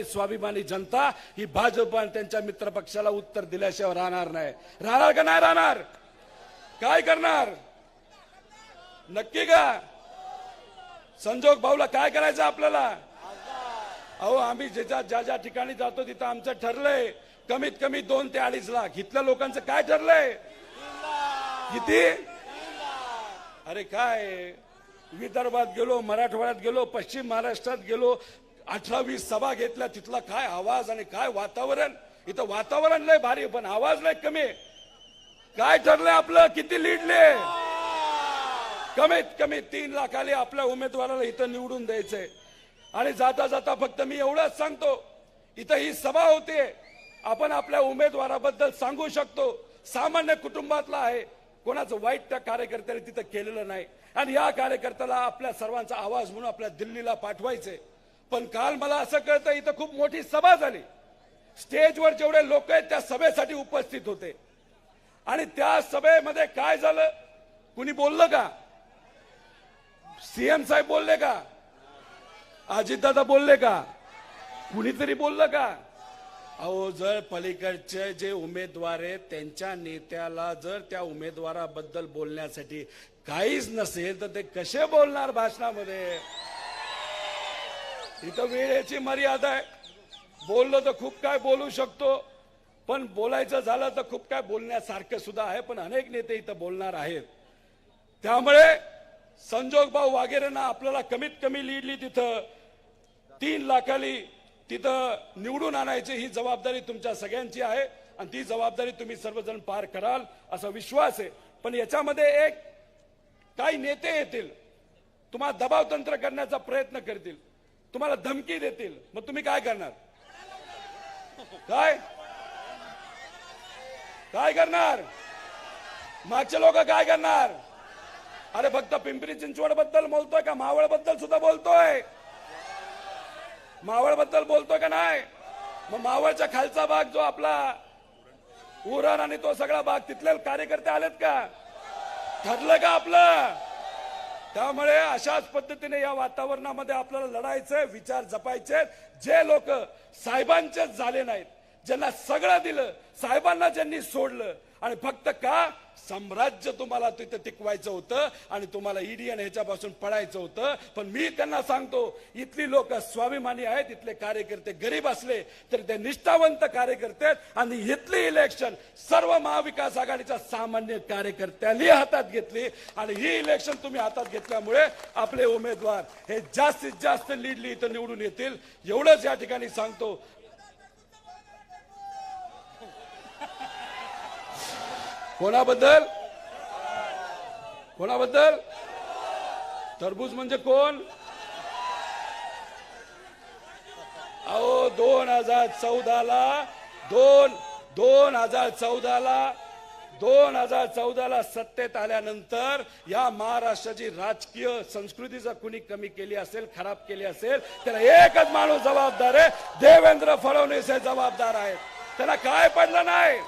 आणि स्वाभिमानी जनता ही भाजप आणि त्यांच्या मित्रपक्षाला उत्तर दिल्याशिवाय राहणार नाही. राहणार का नाही राहणार? काय करणार? नक्की का? संजोग भाऊला काय करायचं आपल्याला? अहो आम्ही ज्याच्या ज्या ज्या ठिकाणी जातो तिथं आमचं ठरलंय. कमीत कमी दोन ते अडीच लाख. इथल्या लोकांचं काय ठरलंय? किती? अरे काय? विदर्भात गेलो मराठवाड्यात गेलो पश्चिम महाराष्ट्रात गेलो अठरा वीस सभा घेतल्या तिथला काय आवाज आणि काय वातावरण? इथं वातावरण लय भारी पण आवाज लय कमी काय ठरलंय आपलं? किती लिडले कमीत कमी तीन लाखाली आपल्या उमेदवाराला इथं निवडून द्यायचंय. आणि जाता जाता फक्त मी एवढंच सांगतो इथं ही सभा होते. आपण आपल्या उमेदवाराबद्दल सांगू शकतो. सामान्य कुटुंबातला आहे. कोणाचं वाईट त्या कार्यकर्त्याने तिथं केलेलं नाही. आणि या कार्यकर्त्याला आपल्या सर्वांचा आवाज म्हणून आपल्या दिल्लीला पाठवायचंय. पण काल मला असं कळतं इथं खूप मोठी सभा झाली. स्टेजवर जेवढे लोक आहेत त्या सभेसाठी उपस्थित होते. आणि त्या सभेमध्ये काय झालं? कुणी बोललं का? सीएम साहेब बोलले का? अजितदादा बोलले का? कुणीतरी बोललं का? अहो जर पलीकडचे जे उमेदवार आहेत त्यांच्या नेत्याला जर त्या उमेदवाराबद्दल बोलण्यासाठी काहीच नसेल तर ते कसे बोलणार भाषणामध्ये? इथं वेळेची मर्यादा आहे. बोललो तर खूप काय बोलू शकतो पण बोलायचं झालं तर खूप काय बोलण्यासारखं सुद्धा आहे पण अनेक नेते इथं बोलणार आहेत. त्यामुळे संजोग भाऊ वागेरेंना आपल्याला कमीत कमी लिडली तिथं. तीन लाखाली तिथं निवडून आणायची ही जबाबदारी तुमच्या सगळ्यांची आहे आणि ती जबाबदारी तुम्ही सर्वजण पार कराल असा विश्वास आहे. पण याच्यामध्ये एक काही नेते येतील तुम्हाला दबाव तंत्र करण्याचा प्रयत्न करतील. तुम्हाला धमकी देतील. मग तुम्ही काय करणार? काय? काय करणार? मागचे लोक काय करणार? अरे फक्त पिंपरी चिंचवडबद्दल बोलतोय का? मावळबद्दल सुद्धा बोलतोय. मावळबद्दल बोलतोय का नाही? मग मावळच्या खालचा भाग जो आपला उरण आणि तो सगळा भाग तिथले कार्यकर्ते आलेत का? ठरलं का आपलं? त्यामुळे अशाच पद्धतीने या वातावरणामध्ये आपल्याला लढायचंय विचार जपायचे जे लोक साहेबांचेच झाले नाहीत ज्यांना सगळं दिलं साहेबांना ज्यांनी सोडलं आणि फक्त का? साम्राज्य तुम्हाला तिथं टिकवायचं होतं आणि तुम्हाला ईडी आणि ह्याच्यापासून पडायचं होतं. पण मी त्यांना सांगतो इथली लोक स्वाभिमानी आहेत इथले कार्यकर्ते गरीब असले तरी ते निष्ठावंत कार्यकर्ते आहेत आणि इथली इलेक्शन सर्व महाविकास आघाडीच्या सामान्य कार्यकर्त्यांनी हातात घेतली. आणि ही इलेक्शन तुम्ही हातात घेतल्यामुळे आपले उमेदवार हे जास्तीत जास्त लीडली इथं निवडून येतील. एवढंच या ठिकाणी सांगतो कोणाबद्दल? कोणाबद्दल? तरबूज म्हणजे कोण? अहो दोन हजार चौदाला दोन दोन हजार चौदाला दोन हजार चौदाला सत्तेत आल्यानंतर या महाराष्ट्राची राजकीय संस्कृती जर कुणी कमी केली असेल खराब केली असेल त्याला एकच माणूस जबाबदार आहे देवेंद्र फडणवीस हे जबाबदार आहेत. त्यांना काय पडलं नाही?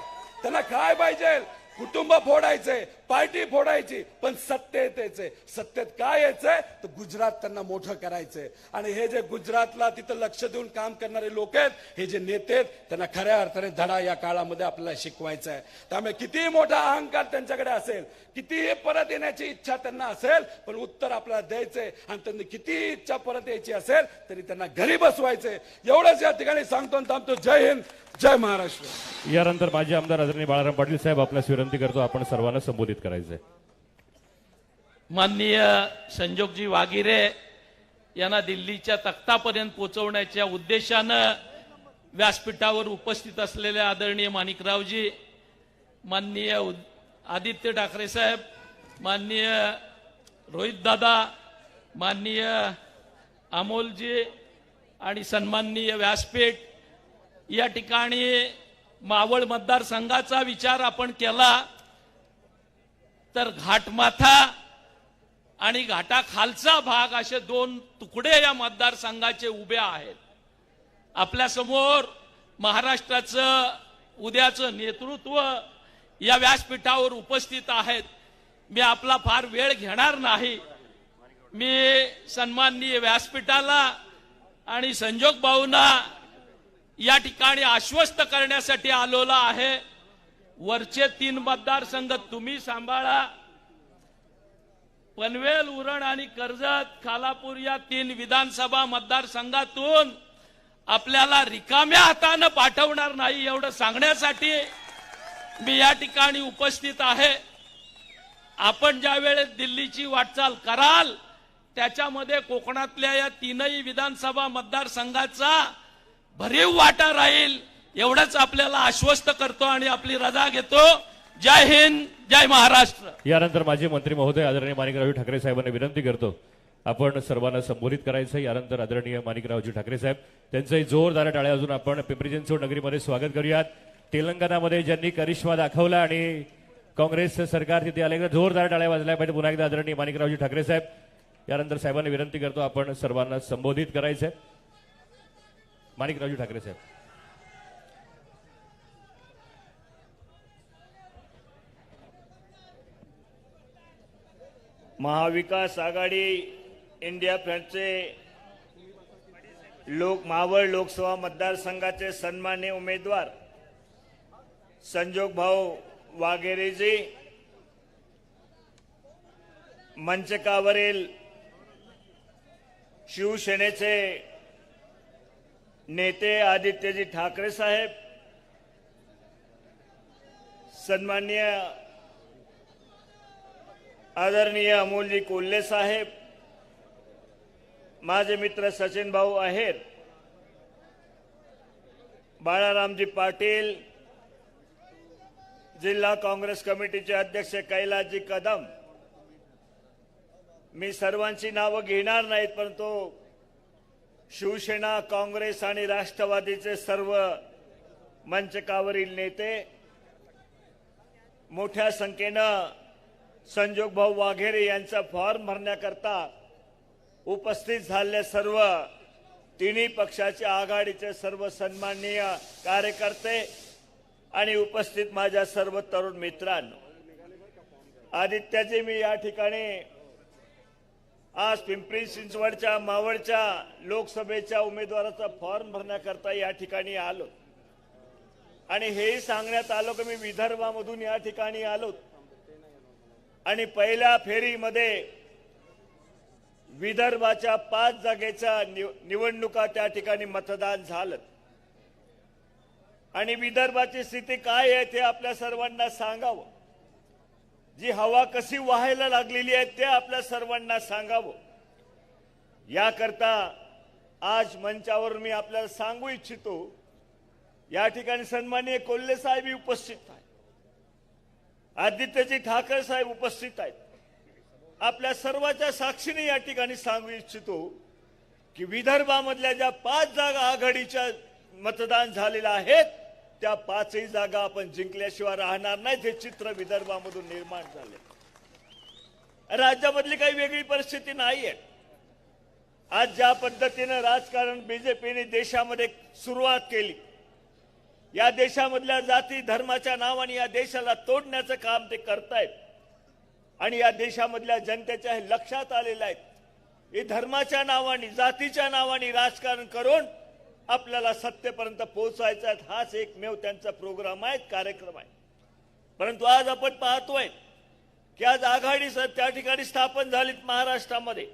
त्यांना काय पाहिजे? कुटुंब फोडायचंय. पार्टी फोडायची पण सत्तेत यायचंय सत्तेत काय यायचंय? तर गुजरात त्यांना मोठं करायचंय. आणि हे जे गुजरातला तिथं लक्ष देऊन काम करणारे लोक आहेत हे जे नेते आहेत त्यांना खऱ्या अर्थाने धडा या काळामध्ये आपल्याला शिकवायचा आहे त्यामुळे कितीही मोठा अहंकार त्यांच्याकडे असेल कितीही परत येण्याची इच्छा त्यांना असेल पण उत्तर आपल्याला द्यायचंय. आणि त्यांनी कितीही इच्छा परत यायची असेल तरी त्यांना घरी बसवायचंय. एवढंच या ठिकाणी सांगतो आणि थांबतो. जय हिंद जय महाराष्ट्र. यानंतर माजी आमदार आदरणीय बाळाराम पाटील साहेब आपल्यास विनंती करतो आपण सर्वांना संबोधित करायचंय. माननीय संजोगजी वागिरे यांना दिल्लीच्या तख्तापर्यंत पोहोचवण्याच्या उद्देशानं व्यासपीठावर उपस्थित असलेले आदरणीय माणिकरावजी माननीय आदित्य ठाकरे साहेब माननीय रोहितदादा माननीय अमोलजी आणि सन्माननीय व्यासपीठ या ठिकाणी मावळ मतदारसंघाचा विचार आपण केला. तर घाटमाथा आणि घाटाखालचा भाग असे दोन तुकडे या मतदारसंघाचे उभे आहेत. आपल्यासमोर महाराष्ट्राचं उद्याचं नेतृत्व या व्यासपीठावर उपस्थित आहेत. मी आपला फार वेळ घेणार नाही. मी सन्माननीय व्यासपीठाला आणि संजोग भाऊंना या ठिकाणी आश्वस्त करण्यासाठी आलेलो आहे. वरचे तीन मतदारसंघ तुम्ही सांभाळा. पनवेल उरण आणि कर्जत खालापूर या तीन विधानसभा मतदारसंघातून आपल्याला रिकाम्या हातानं पाठवणार नाही एवढं सांगण्यासाठी मी या ठिकाणी उपस्थित आहे. आपण ज्या वेळेस दिल्लीची वाटचाल कराल त्याच्यामध्ये कोकणातल्या या तीनही विधानसभा मतदारसंघाचा भरीव वाटा राहील. एवढंच आपल्याला आश्वस्त करतो आणि आपली रजा घेतो. जय हिंद जय महाराष्ट्र. यानंतर माजी मंत्री महोदय आदरणीय माणिकरावजी ठाकरे साहेबांना विनंती करतो. आपण सर्वांना संबोधित करायचं यानंतर आदरणीय माणिकरावजी ठाकरे साहेब त्यांचंही जोरदार टाळ्या अजून आपण पिंपरी चिंचवड नगरीमध्ये स्वागत करूयात. तेलंगणामध्ये ज्यांनी करिश्मा दाखवला आणि काँग्रेसचं सरकार तिथे आले जोरदार टाळ्या वाजल्या पाहिजे पुन्हा एकदा आदरणीय माणिकरावजी ठाकरे साहेब यानंतर साहेबांना विनंती करतो आपण सर्वांना संबोधित करायचंय माणिकरावजी ठाकरे साहेब. महाविकास आघाडी इंडिया फ्रंटचे लोक मावळ लोकसभा मतदारसंघाचे सन्मान्य उमेदवार संजोग भाऊ वाघेरेजी मंचकावरील शिवसेनेचे नेते आदित्यजी ठाकरे साहेब सन्मान्य आदरणीय अमोलजी कोल्हे साहेब माझे मित्र सचिन भाऊ आहेर बाळारामजी पाटील जिल्हा काँग्रेस कमिटीचे अध्यक्ष कैलासजी कदम. मी सर्वांची नावं घेणार नाहीत परंतु शिवसेना काँग्रेस आणि राष्ट्रवादीचे सर्व मंचकावरील नेते मोठ्या संख्येनं संजोग भाऊ वाघेरे यांचा फॉर्म भरण्याकरता उपस्थित झालेले सर्व तिन्ही पक्षाच्या आघाडीचे सर्व सन्माननीय कार्यकर्ते आणि उपस्थित माझ्या सर्व तरुण मित्रांनो. आदित्यजी मी या ठिकाणी आज पिंपरी चिंचवडच्या मावळच्या लोकसभेच्या उमेदवाराचा फॉर्म भरण्याकरता या ठिकाणी आलो. आणि हेही सांगण्यात आलो की मी विदर्भामधून या ठिकाणी आलो. आणि पहिल्या फेरीमध्ये विदर्भाच्या पाच जागेच्या निव- निवडणुका त्या ठिकाणी मतदान झालं. आणि विदर्भाची स्थिती काय आहे ते आपल्या सर्वांना सांगावं. जी हवा कशी व्हायला लागलेली आहे ते आपल्या सर्वांना सांगावं. याकरता आज मंचावर मी आपल्याला सांगू इच्छितो या ठिकाणी सन्माननीय कोल्हे साहेबही उपस्थित आहे आदित्यजी ठाकरे साहेब उपस्थित आहेत. आपल्या सर्वांच्या साक्षीने या ठिकाणी सांगू इच्छितो की विदर्भामधल्या ज्या पाच जागा आघाडीच्या मतदान झालेल्या आहेत त्या पाचही जागा आपण जिंकल्याशिवाय राहणार नाहीत. हे चित्र विदर्भामधून निर्माण झाले. राज्यामधली काही वेगळी परिस्थिती नाही आहे आज ज्या पद्धतीनं राजकारण बीजेपीने देशामध्ये सुरुवात केली या देशामधल्या जाती धर्माच्या नावाने या देशाला तोडण्याचं काम ते करतायत. आणि या देशामधल्या जनतेच्या हे लक्षात आलेलं आहे. हे धर्माच्या नावाने जातीच्या नावाने राजकारण करून आपल्याला सत्तेपर्यंत पोहोचायचा हाच एकमेव त्यांचा प्रोग्राम आहे कार्यक्रम आहे. परंतु आज आपण पाहतोय की आज आघाडी त्या ठिकाणी स्थापन झालीत महाराष्ट्रामध्ये.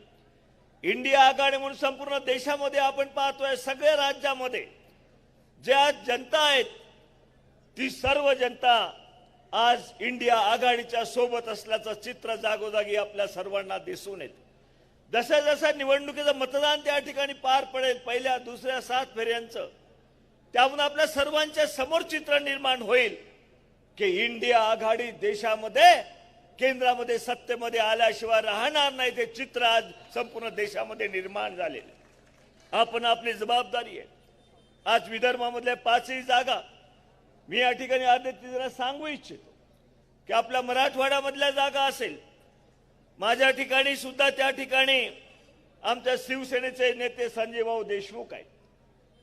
इंडिया आघाडी म्हणून संपूर्ण देशामध्ये आपण पाहतोय सगळ्या राज्यामध्ये. ज्या जनता आहेत ती सर्व जनता आज इंडिया आघाडीच्या सोबत असल्याचं चित्र जागोजागी आपल्या सर्वांना दिसून येत. जसं जसं निवडणुकीचं मतदान त्या ठिकाणी पार पडेल पहिल्या दुसऱ्या सात फेऱ्यांचं त्यामुळे आपल्या सर्वांच्या समोर चित्र निर्माण होईल की इंडिया आघाडी देशामध्ये केंद्रामध्ये सत्तेमध्ये आल्याशिवाय राहणार नाही ते चित्र आज संपूर्ण देशामध्ये निर्माण झालेलं आपण आपली जबाबदारी आहे. आज विदर्भामधल्या पाचही जागा मी या ठिकाणी आदित्यजीला सांगू इच्छितो. की आपल्या मराठवाड्यामधल्या जागा असेल माझ्या ठिकाणी सुद्धा त्या ठिकाणी आमच्या शिवसेनेचे नेते संजयभाऊ देशमुख आहेत.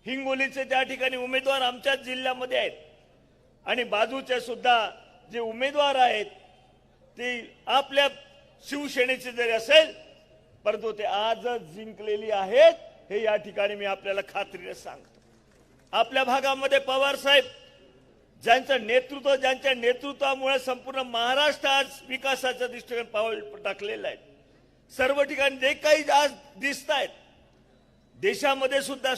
हिंगोलीचे त्या ठिकाणी उमेदवार आमच्याच जिल्ह्यामध्ये आहेत. आणि बाजूचे सुद्धा जे उमेदवार आहेत ते आपल्या शिवसेनेचे जरी असेल परंतु ते आजच जिंकलेली आहेत हे या ठिकाणी मी आपल्याला खात्रीने सांगतो. आपल्या भागामध्ये पवार साहेब ज्यांचं नेतृत्व ज्यांच्या नेतृत्वामुळे संपूर्ण महाराष्ट्र आज विकासाच्या दृष्टीने पाऊल टाकलेलं आहे. सर्व ठिकाणी जे काही आज दिसत आहेत देशामध्ये सुद्धा